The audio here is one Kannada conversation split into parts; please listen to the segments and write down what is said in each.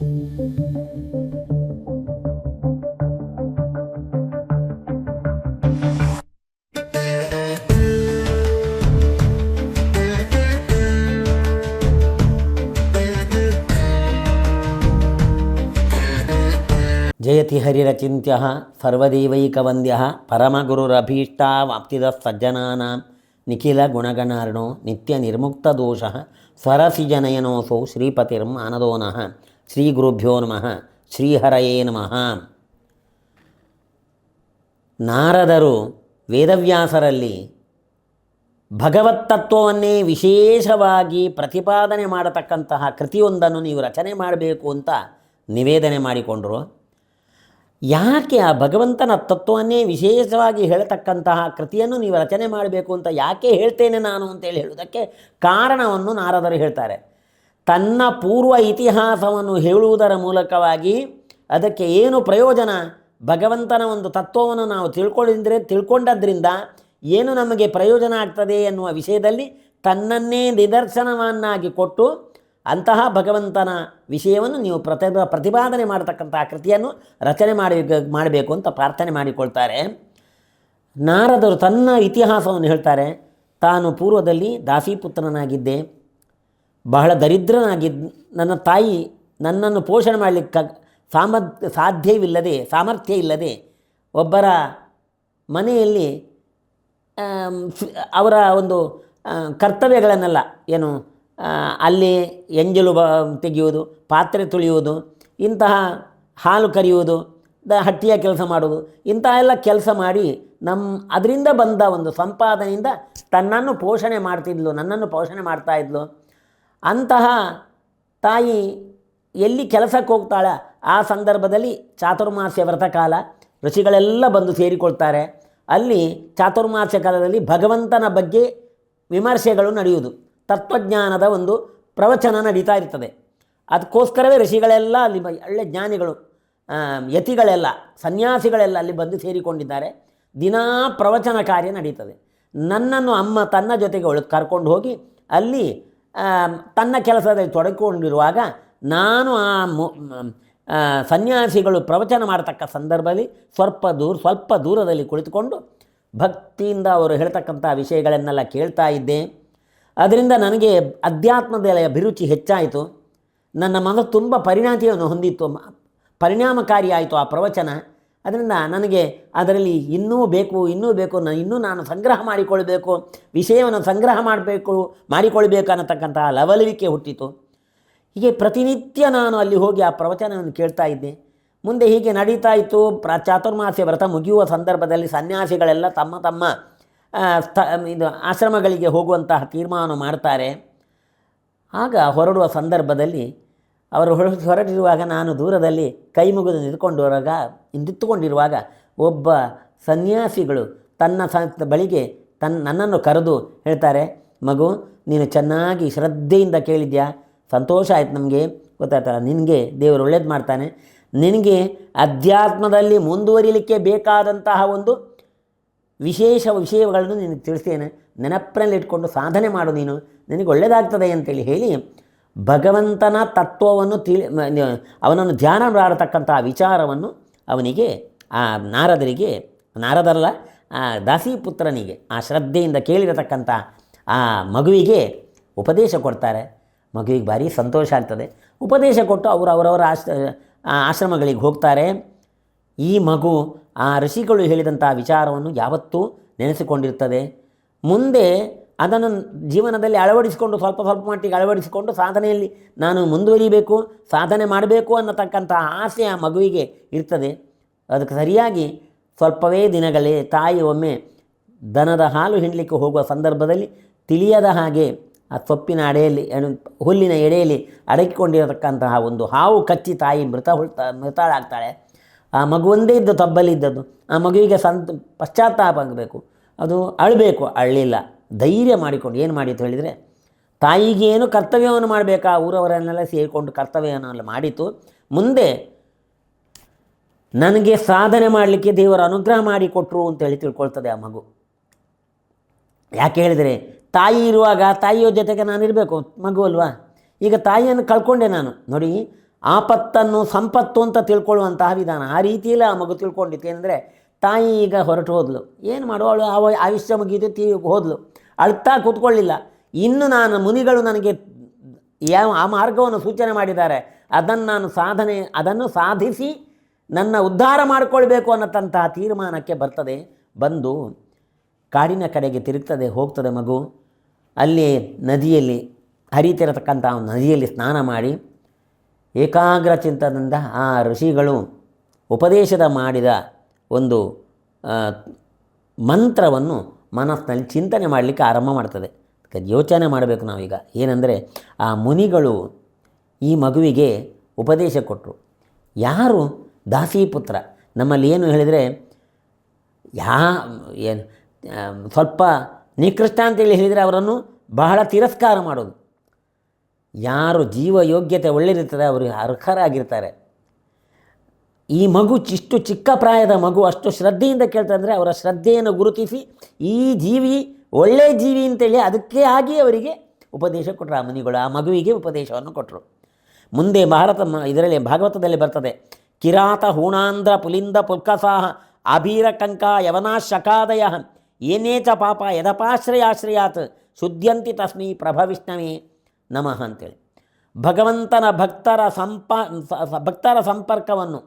జయతి హరిరచింత్య సర్వదైవైకవంద్య పరమగురురభీష్టావాప్తిద సజ్జనానాం నిఖిల గుణగణార్ణో నిత్య నిర్ముక్తదోష స్వరసి జనయనోసౌ శ్రీపతిర్మానదోన ಶ್ರೀ ಗುರುಭ್ಯೋ ನಮಃ ಶ್ರೀಹರಯೇ ನಮಃ ನಾರದರು ವೇದವ್ಯಾಸರಲ್ಲಿ ಭಗವತ್ತತ್ವವನ್ನೇ ವಿಶೇಷವಾಗಿ ಪ್ರತಿಪಾದನೆ ಮಾಡತಕ್ಕಂತಹ ಕೃತಿಯೊಂದನ್ನು ನೀವು ರಚನೆ ಮಾಡಬೇಕು ಅಂತ ನಿವೇದನೆ ಮಾಡಿಕೊಂಡರು. ಯಾಕೆ ಆ ಭಗವಂತನ ತತ್ವವನ್ನೇ ವಿಶೇಷವಾಗಿ ಹೇಳತಕ್ಕಂತಹ ಕೃತಿಯನ್ನು ನೀವು ರಚನೆ ಮಾಡಬೇಕು ಅಂತ ಯಾಕೆ ಹೇಳ್ತೇನೆ ನಾನು ಅಂತೇಳಿ ಹೇಳುವುದಕ್ಕೆ ಕಾರಣವನ್ನು ನಾರದರು ಹೇಳ್ತಾರೆ. ತನ್ನ ಪೂರ್ವ ಇತಿಹಾಸವನ್ನು ಹೇಳುವುದರ ಮೂಲಕವಾಗಿ ಅದಕ್ಕೆ ಏನು ಪ್ರಯೋಜನ? ಭಗವಂತನ ಒಂದು ತತ್ವವನ್ನು ನಾವು ತಿಳ್ಕೊಂಡಿದ್ರೆ, ತಿಳ್ಕೊಂಡದ್ರಿಂದ ಏನು ನಮಗೆ ಪ್ರಯೋಜನ ಆಗ್ತದೆ ಎನ್ನುವ ವಿಷಯದಲ್ಲಿ ತನ್ನನ್ನೇ ನಿದರ್ಶನವನ್ನಾಗಿ ಕೊಟ್ಟು ಅಂತಹ ಭಗವಂತನ ವಿಷಯವನ್ನು ನೀವು ಪ್ರತಿ ಪ್ರತಿಪಾದನೆ ಮಾಡತಕ್ಕಂತಹ ಕೃತಿಯನ್ನು ರಚನೆ ಮಾಡಿ, ಮಾಡಬೇಕು ಅಂತ ಪ್ರಾರ್ಥನೆ ಮಾಡಿಕೊಳ್ತಾರೆ. ನಾರದರು ತನ್ನ ಇತಿಹಾಸವನ್ನು ಹೇಳ್ತಾರೆ, ತಾನು ಪೂರ್ವದಲ್ಲಿ ದಾಸಿಪುತ್ರನಾಗಿದ್ದೆ. ಬಹಳ ದರಿದ್ರನಾಗಿದ್ದ ನನ್ನ ತಾಯಿ ನನ್ನನ್ನು ಪೋಷಣೆ ಮಾಡಲಿಕ್ಕೆ ಸಾಮರ್ಥ್ ಸಾಧ್ಯವಿಲ್ಲದೆ, ಸಾಮರ್ಥ್ಯ ಇಲ್ಲದೆ ಒಬ್ಬರ ಮನೆಯಲ್ಲಿ ಅವರ ಒಂದು ಕರ್ತವ್ಯಗಳನ್ನೆಲ್ಲ ಏನು ಅಲ್ಲಿ ಎಂಜಲು ಬ, ತೆಗೆಯುವುದು, ಪಾತ್ರೆ ತುಳಿಯುವುದು, ಇಂತಹ ಹಾಲು ಕರೆಯುವುದು, ದ ಹಟ್ಟಿಯ ಕೆಲಸ ಮಾಡುವುದು, ಇಂತಹ ಎಲ್ಲ ಕೆಲಸ ಮಾಡಿ ನಮ್ಮ ಅದರಿಂದ ಬಂದ ಒಂದು ಸಂಪಾದನೆಯಿಂದ ತನ್ನನ್ನು ಪೋಷಣೆ ಮಾಡ್ತಿದ್ಲು, ನನ್ನನ್ನು ಪೋಷಣೆ ಮಾಡ್ತಾ ಇದ್ಲು. ಅಂತಹ ತಾಯಿ ಎಲ್ಲಿ ಕೆಲಸಕ್ಕೆ ಹೋಗ್ತಾಳೆ? ಆ ಸಂದರ್ಭದಲ್ಲಿ ಚಾತುರ್ಮಾಸ್ಯ ವ್ರತಕಾಲ ಋಷಿಗಳೆಲ್ಲ ಬಂದು ಸೇರಿಕೊಳ್ತಾರೆ. ಅಲ್ಲಿ ಚಾತುರ್ಮಾಸ್ಯ ಕಾಲದಲ್ಲಿ ಭಗವಂತನ ಬಗ್ಗೆ ವಿಮರ್ಶೆಗಳು ನಡೆಯುವುದು. ತತ್ವಜ್ಞಾನದ ಒಂದು ಪ್ರವಚನ ನಡೀತಾ ಇರ್ತದೆ. ಅದಕ್ಕೋಸ್ಕರವೇ ಋಷಿಗಳೆಲ್ಲ ಅಲ್ಲಿ ಒಳ್ಳೆ ಜ್ಞಾನಿಗಳು ಯತಿಗಳೆಲ್ಲ, ಸನ್ಯಾಸಿಗಳೆಲ್ಲ ಅಲ್ಲಿ ಬಂದು ಸೇರಿಕೊಂಡಿದ್ದಾರೆ. ದಿನಾ ಪ್ರವಚನ ಕಾರ್ಯ ನಡೀತದೆ. ನನ್ನನ್ನು ಅಮ್ಮ ತನ್ನ ಜೊತೆಗೆ ಒಳ ಕರ್ಕೊಂಡು ಹೋಗಿ ಅಲ್ಲಿ ತನ್ನ ಕೆಲಸದಲ್ಲಿ ತೊಡಗಿಕೊಂಡಿರುವಾಗ ನಾನು ಆ ಸನ್ಯಾಸಿಗಳು ಪ್ರವಚನ ಮಾಡತಕ್ಕ ಸಂದರ್ಭದಲ್ಲಿ ಸ್ವಲ್ಪ ದೂರ, ಸ್ವಲ್ಪ ದೂರದಲ್ಲಿ ಕುಳಿತುಕೊಂಡು ಭಕ್ತಿಯಿಂದ ಅವರು ಹೇಳ್ತಕ್ಕಂಥ ವಿಷಯಗಳನ್ನೆಲ್ಲ ಕೇಳ್ತಾ ಇದ್ದೆ. ಅದರಿಂದ ನನಗೆ ಅಧ್ಯಾತ್ಮದ ಅಭಿರುಚಿ ಹೆಚ್ಚಾಯಿತು. ನನ್ನ ಮನಸ್ಸು ತುಂಬ ಪರಿಣತಿಯನ್ನು ಹೊಂದಿತ್ತು. ಪರಿಣಾಮಕಾರಿಯಾಯಿತು ಆ ಪ್ರವಚನ. ಅದರಿಂದ ನನಗೆ ಅದರಲ್ಲಿ ಇನ್ನೂ ಬೇಕು ಇನ್ನೂ ಬೇಕು ನಾನು ಇನ್ನೂ ನಾನು ಸಂಗ್ರಹ ಮಾಡಿಕೊಳ್ಬೇಕು, ವಿಷಯವನ್ನು ಸಂಗ್ರಹ ಮಾಡಬೇಕು, ಮಾಡಿಕೊಳ್ಬೇಕು ಅನ್ನತಕ್ಕಂತಹ ಲವಲವಿಕೆ ಹುಟ್ಟಿತು. ಹೀಗೆ ಪ್ರತಿನಿತ್ಯ ನಾನು ಅಲ್ಲಿ ಹೋಗಿ ಆ ಪ್ರವಚನವನ್ನು ಕೇಳ್ತಾ ಇದ್ದೆ. ಮುಂದೆ ಹೀಗೆ ನಡೀತಾ ಇತ್ತು. ಪ್ರ ಚಾತುರ್ಮಾಸ್ಯ ವ್ರತ ಮುಗಿಯುವ ಸಂದರ್ಭದಲ್ಲಿ ಸನ್ಯಾಸಿಗಳೆಲ್ಲ ತಮ್ಮ ತಮ್ಮ ಸ್ಥ, ಇದು ಆಶ್ರಮಗಳಿಗೆ ಹೋಗುವಂತಹ ತೀರ್ಮಾನ ಮಾಡ್ತಾರೆ. ಆಗ ಹೊರಡುವ ಸಂದರ್ಭದಲ್ಲಿ ಅವರು ಹೊರ ಹೊರಟಿರುವಾಗ ನಾನು ದೂರದಲ್ಲಿ ಕೈ ಮುಗಿದು ನಿಂತ್ಕೊಂಡವಾಗ ನಿಂತುಕೊಂಡಿರುವಾಗ ಒಬ್ಬ ಸನ್ಯಾಸಿಗಳು ತನ್ನ ಸ ಬಳಿಗೆ ತನ್ನ ನನ್ನನ್ನು ಕರೆದು ಹೇಳ್ತಾರೆ, ಮಗು, ನೀನು ಚೆನ್ನಾಗಿ ಶ್ರದ್ಧೆಯಿಂದ ಕೇಳಿದ್ಯಾ? ಸಂತೋಷ ಆಯ್ತು ನಮಗೆ. ಗೊತ್ತಾಯ್ತಲ್ಲ ನಿನಗೆ ದೇವರು ಒಳ್ಳೇದು ಮಾಡ್ತಾನೆ. ನಿನಗೆ ಅಧ್ಯಾತ್ಮದಲ್ಲಿ ಮುಂದುವರಿಲಿಕ್ಕೆ ಬೇಕಾದಂತಹ ಒಂದು ವಿಶೇಷ ವಿಷಯಗಳನ್ನು ನಿನಗೆ ತಿಳಿಸ್ತೇನೆ. ನೆನಪಿನಲ್ಲಿ ಇಟ್ಕೊಂಡು ಸಾಧನೆ ಮಾಡು ನೀನು. ನಿನಗೆ ಒಳ್ಳೆಯದಾಗ್ತದೆ ಅಂತೇಳಿ ಹೇಳಿ ಭಗವಂತನ ತತ್ವವನ್ನು ತಿಳಿ ಅವನನ್ನು ಧ್ಯಾನ ಮಾಡತಕ್ಕಂಥ ವಿಚಾರವನ್ನು ಅವನಿಗೆ, ಆ ನಾರದರಿಗೆ, ನಾರದರಲ್ಲ, ಆ ದಾಸಿಪುತ್ರನಿಗೆ, ಆ ಶ್ರದ್ಧೆಯಿಂದ ಕೇಳಿರತಕ್ಕಂಥ ಆ ಮಗುವಿಗೆ ಉಪದೇಶ ಕೊಡ್ತಾರೆ. ಮಗುವಿಗೆ ಭಾರಿ ಸಂತೋಷ ಆಗ್ತದೆ. ಉಪದೇಶ ಕೊಟ್ಟು ಅವರು ಅವರವರ ಆಶ್ರ ಆಶ್ರಮಗಳಿಗೆ ಹೋಗ್ತಾರೆ. ಈ ಮಗು, ಆ ಋಷಿಗಳು ಹೇಳಿದಂಥ ವಿಚಾರವನ್ನು ಯಾವತ್ತೂ ನೆನೆಸಿಕೊಂಡಿರ್ತದೆ. ಮುಂದೆ ಅದನ್ನು ಜೀವನದಲ್ಲಿ ಅಳವಡಿಸಿಕೊಂಡು, ಸ್ವಲ್ಪ ಸ್ವಲ್ಪ ಮಟ್ಟಿಗೆ ಅಳವಡಿಸಿಕೊಂಡು ಸಾಧನೆಯಲ್ಲಿ ನಾನು ಮುಂದುವರಿಬೇಕು, ಸಾಧನೆ ಮಾಡಬೇಕು ಅನ್ನತಕ್ಕಂಥ ಆಸೆ ಆ ಮಗುವಿಗೆ ಇರ್ತದೆ. ಅದಕ್ಕೆ ಸರಿಯಾಗಿ ಸ್ವಲ್ಪವೇ ದಿನಗಳೇ ತಾಯಿ ಒಮ್ಮೆ ದನದ ಹಾಲು ಹಿಂಡಲಿಕ್ಕೆ ಹೋಗುವ ಸಂದರ್ಭದಲ್ಲಿ ತಿಳಿಯದ ಹಾಗೆ ಆ ಸೊಪ್ಪಿನ ಅಡೆಯಲ್ಲಿ ಹುಲ್ಲಿನ ಎಡೆಯಲ್ಲಿ ಅಡಕಿಕೊಂಡಿರತಕ್ಕಂತಹ ಒಂದು ಹಾವು ಕಚ್ಚಿ ತಾಯಿ ಮೃತ ಹೊಳ್ತಾ, ಮೃತಳಾಗ್ತಾಳೆ. ಆ ಮಗು ಒಂದೇ ಇದ್ದು ತಬ್ಬಲಿ ಇದ್ದದ್ದು ಆ ಮಗುವಿಗೆ ಸಂತ, ಪಶ್ಚಾತ್ತಾಪ ಆಗಬೇಕು. ಅದು ಅಳಬೇಕು, ಅಳ್ಳಿಲ್ಲ. ಧೈರ್ಯ ಮಾಡಿಕೊಂಡು ಏನು ಮಾಡಿತು ಹೇಳಿದರೆ, ತಾಯಿಗೇನು ಕರ್ತವ್ಯವನ್ನು ಮಾಡಬೇಕಾ? ಊರವರನ್ನೆಲ್ಲ ಸೇರಿಕೊಂಡು ಕರ್ತವ್ಯವನ್ನೆಲ್ಲ ಮಾಡಿತು ಮುಂದೆ ನನಗೆ ಸಾಧನೆ ಮಾಡಲಿಕ್ಕೆ ದೇವರು ಅನುಗ್ರಹ ಮಾಡಿಕೊಟ್ರು ಅಂತೇಳಿ ತಿಳ್ಕೊಳ್ತದೆ ಆ ಮಗು. ಯಾಕೆ ಹೇಳಿದರೆ, ತಾಯಿ ಇರುವಾಗ ತಾಯಿಯ ಜೊತೆಗೆ ನಾನು ಇರಬೇಕು, ಮಗು ಅಲ್ವಾ? ಈಗ ತಾಯಿಯನ್ನು ಕಳ್ಕೊಂಡೆ ನಾನು. ನೋಡಿ, ಆಪತ್ತನ್ನು ಸಂಪತ್ತು ಅಂತ ತಿಳ್ಕೊಳ್ಳುವಂತಹ ವಿಧಾನ. ಆ ರೀತಿಯಲ್ಲಿ ಆ ಮಗು ತಿಳ್ಕೊಂಡಿತ್ತು. ಏನಂದರೆ, ತಾಯಿ ಈಗ ಹೊರಟು ಹೋದ್ಲು. ಏನು ಮಾಡುವಳು? ಆ ಆಯುಷ್ಯ ಮುಗಿದು ತೀ ಹೋದ್ಲು. ಅಳ್ತಾ ಕೂತ್ಕೊಳ್ಳಿಲ್ಲ. ಇನ್ನು ನಾನು ಮುನಿಗಳು ನನಗೆ ಯಾವ, ಆ ಮಾರ್ಗವನ್ನು ಸೂಚನೆ ಮಾಡಿದ್ದಾರೆ. ಅದನ್ನು ನಾನು ಸಾಧನೆ, ಅದನ್ನು ಸಾಧಿಸಿ ನನ್ನ ಉದ್ಧಾರ ಮಾಡಿಕೊಳ್ಬೇಕು ಅನ್ನತಂತಹ ತೀರ್ಮಾನಕ್ಕೆ ಬರ್ತದೆ, ಬಂದು ಕಾಡಿನ ಕಡೆಗೆ ತಿರುಗ್ತದೆ, ಹೋಗ್ತದೆ ಮಗು. ಅಲ್ಲಿ ನದಿಯಲ್ಲಿ ಹರಿತಿರತಕ್ಕಂಥ ನದಿಯಲ್ಲಿ ಸ್ನಾನ ಮಾಡಿ ಏಕಾಗ್ರ ಚಿಂತನದಿಂದ ಆ ಋಷಿಗಳು ಉಪದೇಶದ ಮಾಡಿದ ಒಂದು ಮಂತ್ರವನ್ನು ಮನಸ್ಸಿನಲ್ಲಿ ಚಿಂತನೆ ಮಾಡಲಿಕ್ಕೆ ಆರಂಭ ಮಾಡ್ತದೆ. ಯೋಚನೆ ಮಾಡಬೇಕು ನಾವೀಗ ಏನಂದರೆ, ಆ ಮುನಿಗಳು ಈ ಮಗುವಿಗೆ ಉಪದೇಶ ಕೊಟ್ಟರು ಯಾರು? ದಾಸಿಪುತ್ರ ನಮ್ಮಲ್ಲಿ ಏನು ಹೇಳಿದರೆ, ಯಾ, ಏನು ಸ್ವಲ್ಪ ನಿಕೃಷ್ಟ ಅಂತೇಳಿ ಹೇಳಿದರೆ ಅವರನ್ನು ಬಹಳ ತಿರಸ್ಕಾರ ಮಾಡೋದು. ಯಾರು ಜೀವ ಯೋಗ್ಯತೆ ಒಳ್ಳೆದಿರ್ತದೆ, ಅವರು ಅರ್ಹರಾಗಿರ್ತಾರೆ. ಈ ಮಗು ಇಷ್ಟು ಚಿಕ್ಕ ಪ್ರಾಯದ ಮಗು ಅಷ್ಟು ಶ್ರದ್ಧೆಯಿಂದ ಕೇಳ್ತಂದರೆ ಅವರ ಶ್ರದ್ಧೆಯನ್ನು ಗುರುತಿಸಿ, ಈ ಜೀವಿ ಒಳ್ಳೆಯ ಜೀವಿ ಅಂತೇಳಿ ಅದಕ್ಕೆ ಆಗಿ ಅವರಿಗೆ ಉಪದೇಶ ಕೊಟ್ಟರು ಆ ಮುನಿಗಳು ಆ ಮಗುವಿಗೆ ಉಪದೇಶವನ್ನು ಕೊಟ್ಟರು ಮುಂದೆ ಭಾರತ ಇದರಲ್ಲಿ ಭಾಗವತದಲ್ಲಿ ಬರ್ತದೆ. ಕಿರಾತ ಹೂಣಾಂಧ್ರ ಪುಲಿಂದ ಪುಲ್ಕಸಾಹ ಅಭೀರ ಕಂಕ ಯವನಾ ಶಕಾದಯ ಏನೇ ಚ ಪಾಪ ಯದಪಾಶ್ರಯಾಶ್ರಯಾತ್ ಶುದ್ಧಂತಿ ತಸ್ಮಿ ಪ್ರಭವಿಷ್ಣವೇ ನಮಃ ಅಂತೇಳಿ. ಭಗವಂತನ ಭಕ್ತರ ಸಂಪ ಭಕ್ತರ ಸಂಪರ್ಕವನ್ನು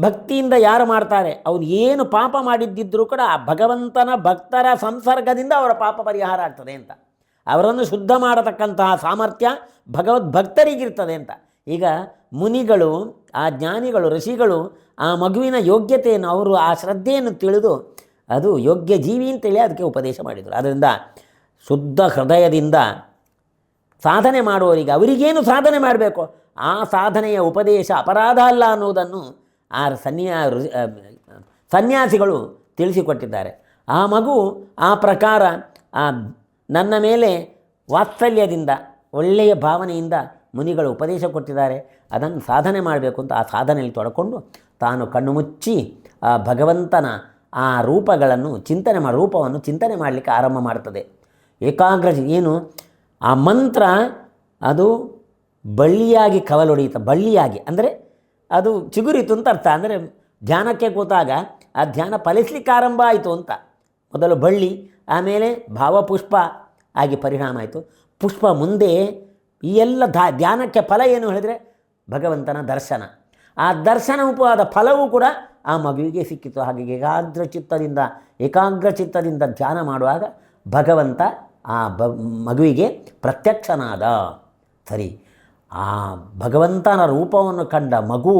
ಭಕ್ತಿಯಿಂದ ಯಾರು ಮಾಡ್ತಾರೆ? ಅವ್ರು ಏನು ಪಾಪ ಮಾಡಿದ್ದಿದ್ರೂ ಕೂಡ ಆ ಭಗವಂತನ ಭಕ್ತರ ಸಂಸರ್ಗದಿಂದ ಅವರ ಪಾಪ ಪರಿಹಾರ ಆಗ್ತದೆ ಅಂತ. ಅವರನ್ನು ಶುದ್ಧ ಮಾಡತಕ್ಕಂತಹ ಸಾಮರ್ಥ್ಯ ಭಗವದ್ ಭಕ್ತರಿಗಿರ್ತದೆ ಅಂತ. ಈಗ ಮುನಿಗಳು, ಆ ಜ್ಞಾನಿಗಳು, ಋಷಿಗಳು ಆ ಮಗುವಿನ ಯೋಗ್ಯತೆಯನ್ನು ಅವರು ಆ ಶ್ರದ್ಧೆಯನ್ನು ತಿಳಿದು ಅದು ಯೋಗ್ಯ ಜೀವಿ ಅಂತೇಳಿ ಅದಕ್ಕೆ ಉಪದೇಶ ಮಾಡಿದರು. ಆದ್ದರಿಂದ ಶುದ್ಧ ಹೃದಯದಿಂದ ಸಾಧನೆ ಮಾಡುವವರಿಗೆ ಅವರಿಗೇನು ಸಾಧನೆ ಮಾಡಬೇಕು? ಆ ಸಾಧನೆಯ ಉಪದೇಶ ಅಪರಾಧ ಅಲ್ಲ ಅನ್ನುವುದನ್ನು ಆ ಸನ್ಯಾ ಸನ್ಯಾಸಿಗಳು ತಿಳಿಸಿಕೊಟ್ಟಿದ್ದಾರೆ. ಆ ಮಗು ಆ ಪ್ರಕಾರ, ಆ, ನನ್ನ ಮೇಲೆ ವಾತ್ಸಲ್ಯದಿಂದ, ಒಳ್ಳೆಯ ಭಾವನೆಯಿಂದ ಮುನಿಗಳು ಉಪದೇಶ ಕೊಟ್ಟಿದ್ದಾರೆ. ಅದನ್ನು ಸಾಧನೆ ಮಾಡಬೇಕು ಅಂತ ಆ ಸಾಧನೆಯಲ್ಲಿ ತೊಡಕೊಂಡು ತಾನು ಕಣ್ಣು ಮುಚ್ಚಿ, ಆ, ಭಗವಂತನ ಆ ರೂಪಗಳನ್ನು ಚಿಂತನೆ ಮಾಡಿ ರೂಪವನ್ನು ಚಿಂತನೆ ಮಾಡಲಿಕ್ಕೆ ಆರಂಭ ಮಾಡ್ತದೆ ಏಕಾಗ್ರ ಏನು? ಆ ಮಂತ್ರ ಅದು ಬಳ್ಳಿಯಾಗಿ ಕವಲೊಡೆಯುತ್ತೆ, ಬಳ್ಳಿಯಾಗಿ, ಅಂದರೆ ಅದು ಚಿಗುರಿತು ಅಂತ ಅರ್ಥ. ಅಂದರೆ ಧ್ಯಾನಕ್ಕೆ ಕೂತಾಗ ಆ ಧ್ಯಾನ ಫಲಿಸ್ಲಿಕ್ಕೆ ಆರಂಭ ಆಯಿತು ಅಂತ. ಮೊದಲು ಬಳ್ಳಿ, ಆಮೇಲೆ ಭಾವಪುಷ್ಪ ಆಗಿ ಪರಿಣಾಮ ಆಯಿತು. ಪುಷ್ಪ ಮುಂದೆ ಈ ಎಲ್ಲ ಧಾ, ಧ್ಯಾನಕ್ಕೆ ಫಲ ಏನು ಹೇಳಿದರೆ ಭಗವಂತನ ದರ್ಶನ. ಆ ದರ್ಶನ ಉಪವಾದ ಫಲವೂ ಕೂಡ ಆ ಮಗುವಿಗೆ ಸಿಕ್ಕಿತು. ಹಾಗೆ ಏಕಾಗ್ರ ಚಿತ್ತದಿಂದ ಏಕಾಗ್ರ ಚಿತ್ತದಿಂದ ಧ್ಯಾನ ಮಾಡುವಾಗ ಭಗವಂತ ಆ ಬ, ಮಗುವಿಗೆ ಪ್ರತ್ಯಕ್ಷನಾದ. ಸರಿ. ಆ ಭಗವಂತನ ರೂಪವನ್ನು ಕಂಡ ಮಗು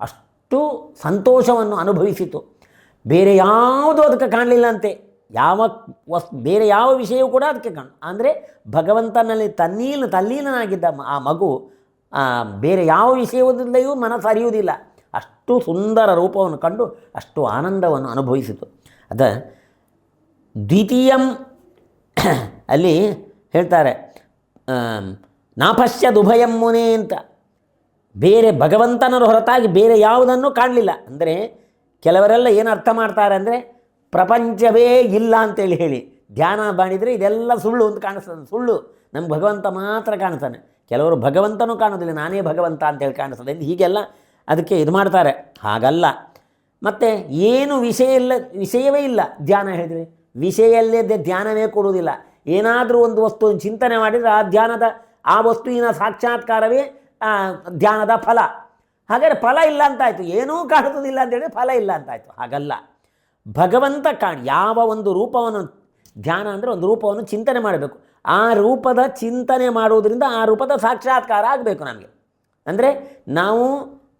ಅಷ್ಟು ಸಂತೋಷವನ್ನು ಅನುಭವಿಸಿತು. ಬೇರೆ ಯಾವುದೂ ಅದಕ್ಕೆ ಕಾಣಲಿಲ್ಲಂತೆ. ಯಾವ ವಸ್, ಬೇರೆ ಯಾವ ವಿಷಯವೂ ಕೂಡ ಅದಕ್ಕೆ ಕಾಣ, ಅಂದರೆ ಭಗವಂತನಲ್ಲಿ ತನ್ನೀಲ ತಲ್ಲೀನಾಗಿದ್ದ ಆ ಮಗು ಬೇರೆ ಯಾವ ವಿಷಯದಲ್ಲಿಯೂ ಮನಸ್ಸು ಅರಿಯುವುದಿಲ್ಲ. ಅಷ್ಟು ಸುಂದರ ರೂಪವನ್ನು ಕಂಡು ಅಷ್ಟು ಆನಂದವನ್ನು ಅನುಭವಿಸಿತು. ಅದ ದ್ವಿತೀಯಂ ಅಲ್ಲಿ ಹೇಳ್ತಾರೆ ಆಮ್, ನಾಪಶ್ಯದುಭಯಂ ಮುನೆ ಅಂತ. ಬೇರೆ ಭಗವಂತನರು ಹೊರತಾಗಿ ಬೇರೆ ಯಾವುದನ್ನು ಕಾಣಲಿಲ್ಲ. ಅಂದರೆ ಕೆಲವರೆಲ್ಲ ಏನು ಅರ್ಥ ಮಾಡ್ತಾರೆ ಅಂದರೆ ಪ್ರಪಂಚವೇ ಇಲ್ಲ ಅಂತೇಳಿ ಹೇಳಿ. ಧ್ಯಾನ ಮಾಡಿದರೆ ಇದೆಲ್ಲ ಸುಳ್ಳು ಅಂತ ಕಾಣಿಸ್ತದೆ. ಸುಳ್ಳು ನಮ್ಗೆ ಭಗವಂತ ಮಾತ್ರ ಕಾಣಿಸ್ತಾನೆ ಕೆಲವರು ಭಗವಂತನೂ ಕಾಣೋದಿಲ್ಲ. ನಾನೇ ಭಗವಂತ ಅಂತೇಳಿ ಕಾಣಿಸ್ತದೆ. ಹೀಗೆಲ್ಲ ಅದಕ್ಕೆ ಇದು ಮಾಡ್ತಾರೆ. ಹಾಗಲ್ಲ. ಮತ್ತು ಏನು ವಿಷಯ ಇಲ್ಲ ವಿಷಯವೇ ಇಲ್ಲ ಧ್ಯಾನ ಹೇಳಿದರೆ. ವಿಷಯ ಇಲ್ಲದೆ ಧ್ಯಾನವೇ ಕೊಡುವುದಿಲ್ಲ. ಏನಾದರೂ ಒಂದು ವಸ್ತು ಚಿಂತನೆ ಮಾಡಿದರೆ ಆ ಧ್ಯಾನದ ಆ ವಸ್ತುವಿನ ಸಾಕ್ಷಾತ್ಕಾರವೇ ಧ್ಯಾನದ ಫಲ. ಹಾಗಾದರೆ ಫಲ ಇಲ್ಲ ಅಂತಾಯಿತು. ಏನೂ ಅಂತ ಅಂತೇಳಿ ಫಲ ಇಲ್ಲ ಅಂತಾಯಿತು. ಹಾಗಲ್ಲ. ಭಗವಂತ ಕಾಣ್, ಯಾವ ಒಂದು ರೂಪವನ್ನು, ಧ್ಯಾನ ಅಂದರೆ ಒಂದು ರೂಪವನ್ನು ಚಿಂತನೆ ಮಾಡಬೇಕು. ಆ ರೂಪದ ಚಿಂತನೆ ಮಾಡುವುದರಿಂದ ಆ ರೂಪದ ಸಾಕ್ಷಾತ್ಕಾರ ಆಗಬೇಕು ನಮಗೆ. ಅಂದರೆ ನಾವು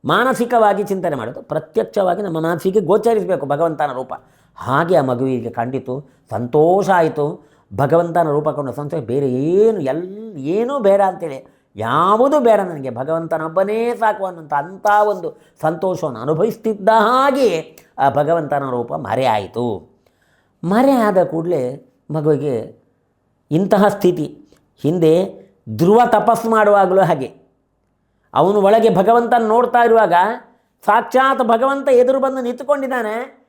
ಮಾನಸಿಕವಾಗಿ ಚಿಂತನೆ ಮಾಡೋದು, ಪ್ರತ್ಯಕ್ಷವಾಗಿ ನಮ್ಮ ಮನಸ್ಸಿಗೆ ಗೋಚರಿಸಬೇಕು ಭಗವಂತನ ರೂಪ. ಹಾಗೆ ಆ ಮಗುವಿಗೆ ಕಂಡಿತು, ಸಂತೋಷ ಆಯಿತು. ಭಗವಂತನ ರೂಪ ಕೊಂಡು ಸಂತೋಷ, ಬೇರೆ ಏನು ಎಲ್, ಏನೂ ಬೇಡ ಅಂತೇಳಿ, ಯಾವುದೂ ಬೇಡ ನನಗೆ. ಭಗವಂತನೊಬ್ಬನೇ ಸಾಕು ಅನ್ನೋಂಥ ಅಂಥ ಒಂದು ಸಂತೋಷವನ್ನು ಅನುಭವಿಸ್ತಿದ್ದ ಹಾಗೆ ಆ ಭಗವಂತನ ರೂಪ ಮರೆ ಆಯಿತು. ಮರೆ ಆದ ಕೂಡಲೇ ಮಗುವಿಗೆ ಇಂತಹ ಸ್ಥಿತಿ. ಹಿಂದೆ ಧ್ರುವ ತಪಸ್ಸು ಮಾಡುವಾಗಲೂ ಹಾಗೆ. ಅವನು ಒಳಗೆ ಭಗವಂತನ ನೋಡ್ತಾ ಇರುವಾಗ ಸಾಕ್ಷಾತ್ ಭಗವಂತ ಎದುರು ಬಂದು ನಿಂತುಕೊಂಡಿದ್ದಾನೆ.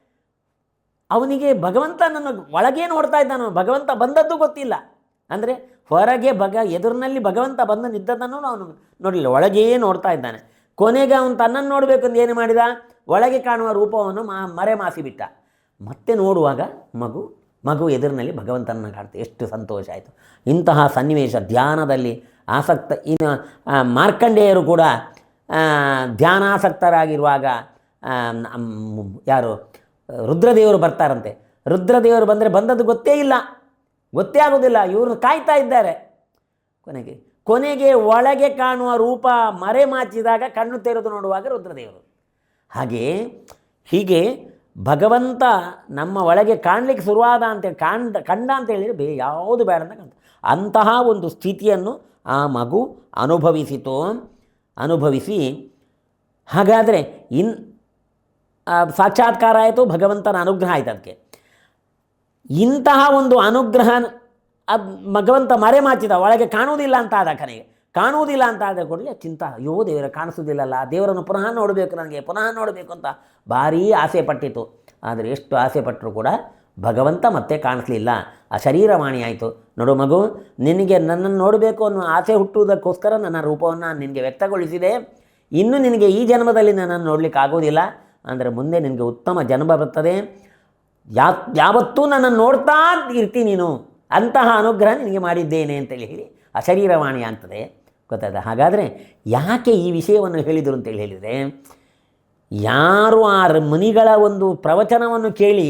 ಅವನಿಗೆ ಭಗವಂತ ನನ್ನ ಒಳಗೆ ನೋಡ್ತಾ ಇದ್ದಾನೆ, ಭಗವಂತ ಬಂದದ್ದು ಗೊತ್ತಿಲ್ಲ. ಅಂದರೆ ಹೊರಗೆ ಭಗ, ಎದುರಿನಲ್ಲಿ ಭಗವಂತ ಬಂದು ನಿದ್ದದನ್ನು ಅವನು ನೋಡಲಿಲ್ಲ ಒಳಗೇ ನೋಡ್ತಾ ಇದ್ದಾನೆ. ಕೊನೆಗೆ ಅವನು ತನ್ನನ್ನು ನೋಡಬೇಕು ಅಂತ ಏನು ಮಾಡಿದ? ಒಳಗೆ ಕಾಣುವ ರೂಪವನ್ನು ಮಾ ಮರೆ ಮಾಸಿಬಿಟ್ಟ ಮತ್ತೆ ನೋಡುವಾಗ ಮಗು ಮಗು ಎದುರಿನಲ್ಲಿ ಭಗವಂತನನ್ನು ಕಾಣ್ತೆ, ಎಷ್ಟು ಸಂತೋಷ ಆಯಿತು. ಇಂತಹ ಸನ್ನಿವೇಶ ಧ್ಯಾನದಲ್ಲಿ ಆಸಕ್ತ, ಇನ್ನು ಮಾರ್ಕಂಡೇಯರು ಕೂಡ ಧ್ಯಾನಾಸಕ್ತರಾಗಿರುವಾಗ ಯಾರು? ರುದ್ರದೇವರು ಬರ್ತಾರಂತೆ. ರುದ್ರದೇವರು ಬಂದರೆ ಬಂದದ್ದು ಗೊತ್ತೇ ಇಲ್ಲ. ಗೊತ್ತೇ ಆಗೋದಿಲ್ಲ. ಇವರು ಕಾಯ್ತಾ ಇದ್ದಾರೆ. ಕೊನೆಗೆ ಕೊನೆಗೆ ಒಳಗೆ ಕಾಣುವ ರೂಪ ಮರೆ ಮಾಚಿದಾಗ ಕಣ್ಣು ತೆರೆದು ನೋಡುವಾಗ ರುದ್ರದೇವರು. ಹಾಗೆ ಹೀಗೆ ಭಗವಂತ ನಮ್ಮ ಒಳಗೆ ಕಾಣಲಿಕ್ಕೆ ಶುರುವಾದ ಅಂತೇಳಿ ಕಾಣ್ದ, ಕಂಡ ಅಂತ ಹೇಳಿದರೆ ಬೇ ಯಾವುದು ಬೇಡ ಅಂತ ಕಾಣ್ತ ಅಂತಹ ಒಂದು ಸ್ಥಿತಿಯನ್ನು ಆ ಮಗು ಅನುಭವಿಸಿತು. ಅನುಭವಿಸಿ, ಹಾಗಾದರೆ ಇನ್ ಸಾಕ್ಷಾತ್ಕಾರ ಆಯಿತು, ಭಗವಂತನ ಅನುಗ್ರಹ ಆಯಿತು ಅದಕ್ಕೆ. ಇಂತಹ ಒಂದು ಅನುಗ್ರಹ ಅದು ಭಗವಂತ ಮರೆಮಾಚಿದ ಒಳಗೆ ಕಾಣುವುದಿಲ್ಲ ಅಂತ ಆದ ಕನೆಗೆ ಕಾಣುವುದಿಲ್ಲ ಅಂತ ಆದ ಕೂಡಲೇ ಚಿಂತ, ಅಯ್ಯೋ ದೇವರ ಕಾಣಿಸೋದಿಲ್ಲಲ್ಲ ದೇವರನ್ನು ಪುನಃ ನೋಡಬೇಕು ನನಗೆ, ಪುನಃ ನೋಡಬೇಕು ಅಂತ ಭಾರೀ ಆಸೆ ಪಟ್ಟಿತು ಆದರೆ ಎಷ್ಟು ಆಸೆ ಪಟ್ಟರೂ ಕೂಡ ಭಗವಂತ ಮತ್ತೆ ಕಾಣಿಸ್ಲಿಲ್ಲ. ಆ ಶರೀರವಾಣಿ ಆಯಿತು. ನೋಡು ಮಗು, ನಿನಗೆ ನನ್ನನ್ನು ನೋಡಬೇಕು ಅನ್ನೋ ಆಸೆ ಹುಟ್ಟುವುದಕ್ಕೋಸ್ಕರ ನನ್ನ ರೂಪವನ್ನು ನಿನಗೆ ವ್ಯಕ್ತಗೊಳಿಸಿದೆ. ಇನ್ನು ನಿನಗೆ ಈ ಜನ್ಮದಲ್ಲಿ ನನ್ನನ್ನು ನೋಡಲಿಕ್ಕೆ ಆಗೋದಿಲ್ಲ ಅಂದರೆ ಮುಂದೆ ನಿನಗೆ ಉತ್ತಮ ಜನ್ಮ ಬರ್ತದೆ. ಯಾ ಯಾವತ್ತೂ ನನ್ನನ್ನು ನೋಡ್ತಾ ಇರ್ತೀನಿ ನೀನು. ಅಂತಹ ಅನುಗ್ರಹ ನಿನಗೆ ಮಾಡಿದ್ದೇನೆ ಅಂತೇಳಿ ಹೇಳಿ ಅಶರೀರವಾಣಿ ಆಗ್ತದೆ. ಗೊತ್ತಾಯ್ತಾ? ಹಾಗಾದರೆ ಯಾಕೆ ಈ ವಿಷಯವನ್ನು ಹೇಳಿದರು ಅಂತೇಳಿ ಹೇಳಿದರೆ, ಯಾರು ಆ ಮುನಿಗಳ ಒಂದು ಪ್ರವಚನವನ್ನು ಕೇಳಿ,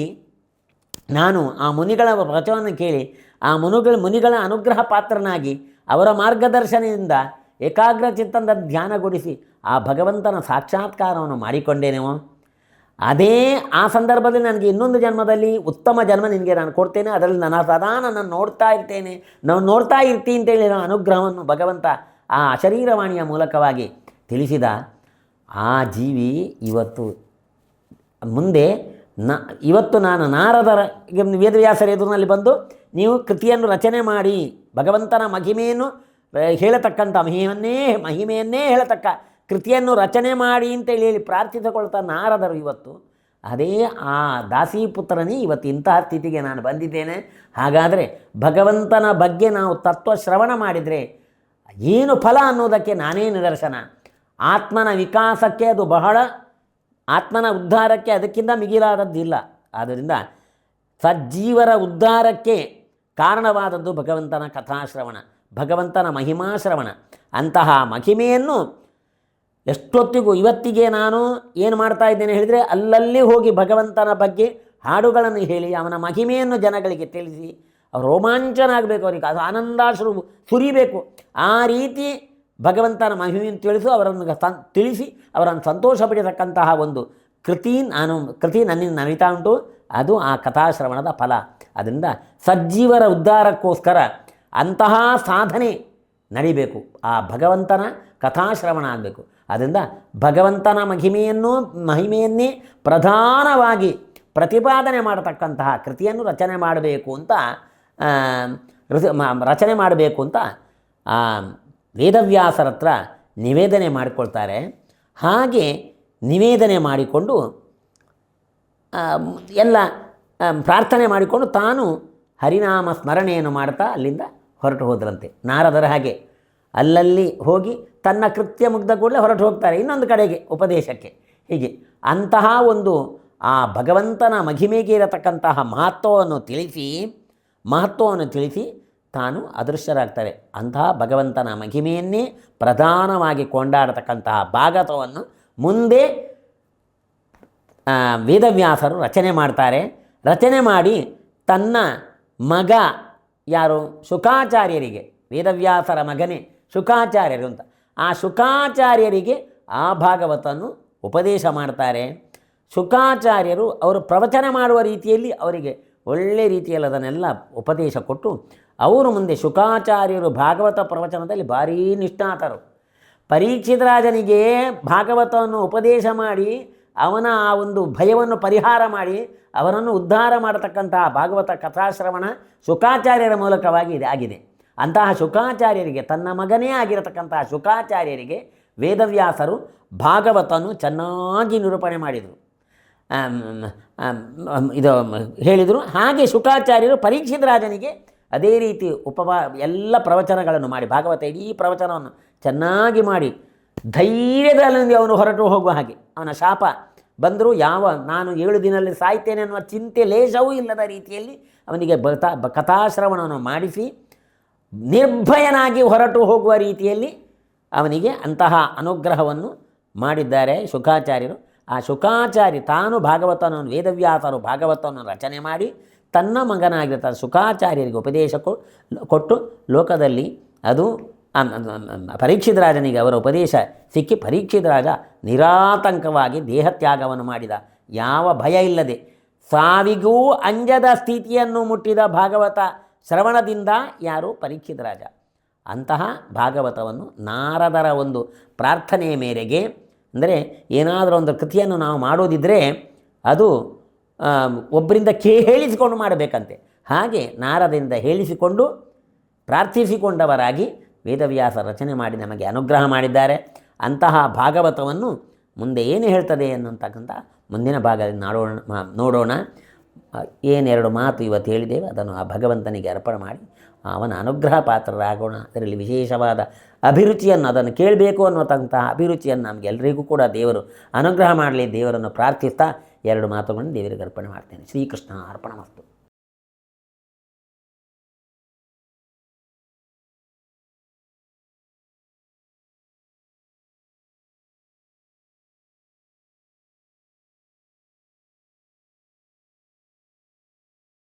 ನಾನು ಆ ಮುನಿಗಳ ಪ್ರವಚನವನ್ನು ಕೇಳಿ, ಆ ಮುನುಗಳ ಮುನಿಗಳ ಅನುಗ್ರಹ ಪಾತ್ರನಾಗಿ ಅವರ ಮಾರ್ಗದರ್ಶನದಿಂದ ಏಕಾಗ್ರ ಚಿತ್ತದ ಧ್ಯಾನಗೊಳಿಸಿ ಆ ಭಗವಂತನ ಸಾಕ್ಷಾತ್ಕಾರವನ್ನು ಮಾಡಿಕೊಂಡೇನೇವೋ ಅದೇ ಆ ಸಂದರ್ಭದಲ್ಲಿ ನನಗೆ ಇನ್ನೊಂದು ಜನ್ಮದಲ್ಲಿ ಉತ್ತಮ ಜನ್ಮ ನಿನಗೆ ನಾನು ಕೊಡ್ತೇನೆ. ಅದರಲ್ಲಿ ನಾನು ಸದಾ ನನ್ನನ್ನು ನೋಡ್ತಾ ಇರ್ತೇನೆ. ನಾವು ನೋಡ್ತಾ ಇರ್ತೀನಿ ಅಂತೇಳಿ ನಾನು ಅನುಗ್ರಹವನ್ನು ಭಗವಂತ ಆ ಶರೀರವಾಣಿಯ ಮೂಲಕವಾಗಿ ತಿಳಿಸಿದ. ಆ ಜೀವಿ ಇವತ್ತು ಮುಂದೆ ನ ಇವತ್ತು ನಾನು ನಾರದರ ವೇದವ್ಯಾಸರ ಎದುರಿನಲ್ಲಿ ಬಂದು ನೀವು ಕೃತಿಯನ್ನು ರಚನೆ ಮಾಡಿ ಭಗವಂತನ ಮಹಿಮೆಯನ್ನು ಹೇಳತಕ್ಕಂಥ ಮಹಿಮೆಯನ್ನೇ ಮಹಿಮೆಯನ್ನೇ ಹೇಳತಕ್ಕ ಕೃತಿಯನ್ನು ರಚನೆ ಮಾಡಿ ಅಂತೇಳಿ ಹೇಳಿ ಪ್ರಾರ್ಥಿಸಿಕೊಳ್ತಾ ನಾರದರು ಇವತ್ತು. ಅದೇ ಆ ದಾಸೀಪುತ್ರನೇ ಇವತ್ತು ಇಂತಹ ಸ್ಥಿತಿಗೆ ನಾನು ಬಂದಿದ್ದೇನೆ. ಹಾಗಾದರೆ ಭಗವಂತನ ಬಗ್ಗೆ ನಾವು ತತ್ವ ಶ್ರವಣ ಮಾಡಿದರೆ ಏನು ಫಲ ಅನ್ನೋದಕ್ಕೆ ನಾನೇ ನಿದರ್ಶನ. ಆತ್ಮನ ವಿಕಾಸಕ್ಕೆ ಅದು ಬಹಳ, ಆತ್ಮನ ಉದ್ಧಾರಕ್ಕೆ ಅದಕ್ಕಿಂತ ಮಿಗಿಲಾದದ್ದಿಲ್ಲ. ಆದ್ದರಿಂದ ಸಜ್ಜೀವರ ಉದ್ಧಾರಕ್ಕೆ ಕಾರಣವಾದದ್ದು ಭಗವಂತನ ಕಥಾಶ್ರವಣ, ಭಗವಂತನ ಮಹಿಮಾಶ್ರವಣ. ಅಂತಹ ಮಹಿಮೆಯನ್ನು ಎಷ್ಟೊತ್ತಿಗೂ ಇವತ್ತಿಗೆ ನಾನು ಏನು ಮಾಡ್ತಾ ಇದ್ದೇನೆ ಹೇಳಿದರೆ ಅಲ್ಲಲ್ಲಿ ಹೋಗಿ ಭಗವಂತನ ಬಗ್ಗೆ ಹಾಡುಗಳನ್ನು ಹೇಳಿ ಅವನ ಮಹಿಮೆಯನ್ನು ಜನಗಳಿಗೆ ತಿಳಿಸಿ ಅವ್ರು ರೋಮಾಂಚನ ಆಗಬೇಕು ಅವರಿಗೆ, ಅದು ಆನಂದಾಶ್ರು ಸುರಿಬೇಕು. ಆ ರೀತಿ ಭಗವಂತನ ಮಹಿಮೆಯನ್ನು ತಿಳಿಸು, ಅವರನ್ನು ತಿಳಿಸಿ ಅವರನ್ನು ಸಂತೋಷಪಡಿಸತಕ್ಕಂತಹ ಒಂದು ಕೃತಿ ನಾನು, ಕೃತಿ ನನ್ನಿಂದ ನಡೀತಾ ಉಂಟು. ಅದು ಆ ಕಥಾಶ್ರವಣದ ಫಲ. ಅದರಿಂದ ಸಜ್ಜೀವರ ಉದ್ಧಾರಕ್ಕೋಸ್ಕರ ಅಂತಹ ಸಾಧನೆ ನಡಿಬೇಕು. ಆ ಭಗವಂತನ ಕಥಾಶ್ರವಣ ಆಗಬೇಕು. ಅದರಿಂದ ಭಗವಂತನ ಮಹಿಮೆಯನ್ನು, ಮಹಿಮೆಯನ್ನೇ ಪ್ರಧಾನವಾಗಿ ಪ್ರತಿಪಾದನೆ ಮಾಡತಕ್ಕಂತಹ ಕೃತಿಯನ್ನು ರಚನೆ ಮಾಡಬೇಕು ಅಂತ ರಚನೆ ಮಾಡಬೇಕು ಅಂತ ವೇದವ್ಯಾಸರ ಹತ್ರ ನಿವೇದನೆ ಮಾಡಿಕೊಳ್ತಾರೆ. ಹಾಗೆ ನಿವೇದನೆ ಮಾಡಿಕೊಂಡು ಎಲ್ಲ ಪ್ರಾರ್ಥನೆ ಮಾಡಿಕೊಂಡು ತಾನು ಹರಿನಾಮ ಸ್ಮರಣೆಯನ್ನು ಮಾಡ್ತಾ ಅಲ್ಲಿಂದ ಹೊರಟು ಹೋದ್ರಂತೆ. ನಾರದರ ಹಾಗೆ. ಅಲ್ಲಲ್ಲಿ ಹೋಗಿ ತನ್ನ ಕೃತ್ಯ ಮುಗ್ಧ ಕೂಡಲೇ ಹೊರಟು ಹೋಗ್ತಾರೆ ಇನ್ನೊಂದು ಕಡೆಗೆ ಉಪದೇಶಕ್ಕೆ. ಹೀಗೆ ಅಂತಹ ಒಂದು ಆ ಭಗವಂತನ ಮಹಿಮೆಗೆ ಇರತಕ್ಕಂತಹ ಮಹತ್ವವನ್ನು ತಿಳಿಸಿ ಮಹತ್ವವನ್ನು ತಿಳಿಸಿ ತಾನು ಅದೃಶ್ಯರಾಗ್ತಾರೆ ಅಂತಹ ಭಗವಂತನ ಮಹಿಮೆಯನ್ನೇ ಪ್ರಧಾನವಾಗಿ ಕೊಂಡಾಡತಕ್ಕಂತಹ ಭಾಗತವನ್ನು ಮುಂದೆ ವೇದವ್ಯಾಸರು ರಚನೆ ಮಾಡ್ತಾರೆ. ರಚನೆ ಮಾಡಿ ತನ್ನ ಮಗ ಯಾರು? ಶುಕಾಚಾರ್ಯರಿಗೆ, ವೇದವ್ಯಾಸರ ಮಗನೇ ಶುಕಾಚಾರ್ಯರು ಅಂತ. ಆ ಶುಕಾಚಾರ್ಯರಿಗೆ ಆ ಭಾಗವತನ್ನು ಉಪದೇಶ ಮಾಡ್ತಾರೆ. ಶುಕಾಚಾರ್ಯರು ಅವರು ಪ್ರವಚನ ಮಾಡುವ ರೀತಿಯಲ್ಲಿ ಅವರಿಗೆ ಒಳ್ಳೆ ರೀತಿಯಲ್ಲಿ ಅದನ್ನೆಲ್ಲ ಉಪದೇಶ ಕೊಟ್ಟು ಅವರು ಮುಂದೆ ಶುಕಾಚಾರ್ಯರು ಭಾಗವತ ಪ್ರವಚನದಲ್ಲಿ ಭಾರೀ ನಿಷ್ಣಾತರು. ಪರೀಕ್ಷಿತ ರಾಜನಿಗೆ ಭಾಗವತವನ್ನು ಉಪದೇಶ ಮಾಡಿ, ಅವನ ಆ ಒಂದು ಭಯವನ್ನು ಪರಿಹಾರ ಮಾಡಿ, ಅವನನ್ನು ಉದ್ಧಾರ ಮಾಡತಕ್ಕಂತಹ ಭಾಗವತ ಕಥಾಶ್ರವಣ ಶುಕಾಚಾರ್ಯರ ಮೂಲಕವಾಗಿ ಆಗಿದೆ. ಅಂತಹ ಶುಕಾಚಾರ್ಯರಿಗೆ, ತನ್ನ ಮಗನೇ ಆಗಿರತಕ್ಕಂತಹ ಶುಕಾಚಾರ್ಯರಿಗೆ ವೇದವ್ಯಾಸರು ಭಾಗವತನು ಚೆನ್ನಾಗಿ ನಿರೂಪಣೆ ಮಾಡಿದರು. ಇದು ಹೇಳಿದರು. ಹಾಗೆ ಶುಕಾಚಾರ್ಯರು ಪರೀಕ್ಷಿತ ರಾಜನಿಗೆ ಅದೇ ರೀತಿ ಉಪವಾ, ಎಲ್ಲ ಪ್ರವಚನಗಳನ್ನು ಮಾಡಿ, ಭಾಗವತ ಇಡೀ ಪ್ರವಚನವನ್ನು ಚೆನ್ನಾಗಿ ಮಾಡಿ ಧೈರ್ಯದಲ್ಲಿ ಅವನು ಹೊರಟು ಹೋಗುವ ಹಾಗೆ. ಅವನ ಶಾಪ ಬಂದರೂ ಯಾವ, ನಾನು ಏಳು ದಿನದಲ್ಲಿ ಸಾಯ್ತೇನೆ ಅನ್ನುವ ಚಿಂತೆ, ಲೇಷವೂ ಇಲ್ಲದ ರೀತಿಯಲ್ಲಿ ಅವನಿಗೆ ಬತಾ ಬ- ಕಥಾಶ್ರವಣವನ್ನು ಮಾಡಿಸಿ ನಿರ್ಭಯನಾಗಿ ಹೊರಟು ಹೋಗುವ ರೀತಿಯಲ್ಲಿ ಅವನಿಗೆ ಅಂತಹ ಅನುಗ್ರಹವನ್ನು ಮಾಡಿದ್ದಾರೆ ಶುಕಾಚಾರ್ಯರು ಆ ಶುಕಾಚಾರ್ಯ ತಾನು ಭಾಗವತನನ್ನು, ವೇದವ್ಯಾಸರು ಭಾಗವತವನ್ನು ರಚನೆ ಮಾಡಿ ತನ್ನ ಮಗನಾಗಿರ್ತಾರೆ ಶುಕಾಚಾರ್ಯರಿಗೆ ಉಪದೇಶ ಕೊಟ್ಟು ಲೋಕದಲ್ಲಿ ಅದು ಪರೀಕ್ಷಿತ ರಾಜನಿಗೆ ಅವರ ಉಪದೇಶ ಸಿಕ್ಕಿ ಪರೀಕ್ಷಿತ ರಾಜ ನಿರಾತಂಕವಾಗಿ ದೇಹತ್ಯಾಗವನ್ನು ಮಾಡಿದ. ಯಾವ ಭಯ ಇಲ್ಲದೆ ಸಾವಿಗೂ ಅಂಜದ ಸ್ಥಿತಿಯನ್ನು ಮುಟ್ಟಿದ ಭಾಗವತ ಶ್ರವಣದಿಂದ ಯಾರು ಪರೀಕ್ಷಿತ ರಾಜ? ಅಂತಹ ಭಾಗವತವನ್ನು ನಾರದರ ಒಂದು ಪ್ರಾರ್ಥನೆಯ ಮೇರೆಗೆ, ಅಂದರೆ ಏನಾದರೂ ಒಂದು ಕೃತಿಯನ್ನು ನಾವು ಮಾಡೋದಿದ್ದರೆ ಅದು ಒಬ್ಬರಿಂದ ಕೇಳಿಸಿಕೊಂಡು ಮಾಡಬೇಕಂತೆ. ಹಾಗೆ ನಾರದಿಂದ ಹೇಳಿಸಿಕೊಂಡು ಪ್ರಾರ್ಥಿಸಿಕೊಂಡವರಾಗಿ ವೇದವ್ಯಾಸ ರಚನೆ ಮಾಡಿ ನಮಗೆ ಅನುಗ್ರಹ ಮಾಡಿದ್ದಾರೆ. ಅಂತಹ ಭಾಗವತವನ್ನು ಮುಂದೆ ಏನು ಹೇಳ್ತದೆ ಅನ್ನುವಂತಕ್ಕಂಥ ಮುಂದಿನ ಭಾಗದಲ್ಲಿ ನಾಡೋಣ ನೋಡೋಣ. ಏನೆರಡು ಮಾತು ಇವತ್ತು ಹೇಳಿದ್ದೇವೆ, ಅದನ್ನು ಆ ಭಗವಂತನಿಗೆ ಅರ್ಪಣೆ ಮಾಡಿ, ಅವನ ಅನುಗ್ರಹ ಪಾತ್ರರಾಗೋಣ. ಅದರಲ್ಲಿ ವಿಶೇಷವಾದ ಅಭಿರುಚಿಯನ್ನು ಅದನ್ನು ಕೇಳಬೇಕು ಅನ್ನುವಂತಹ ಅಭಿರುಚಿಯನ್ನು ನಮಗೆಲ್ಲರಿಗೂ ಕೂಡ ದೇವರು ಅನುಗ್ರಹ ಮಾಡಲಿ, ದೇವರನ್ನು ಪ್ರಾರ್ಥಿಸ್ತಾ ಎರಡು ಮಾತುಗಳನ್ನು ದೇವರಿಗೆ ಅರ್ಪಣೆ ಮಾಡ್ತೇನೆ. ಶ್ರೀಕೃಷ್ಣ ಅರ್ಪಣ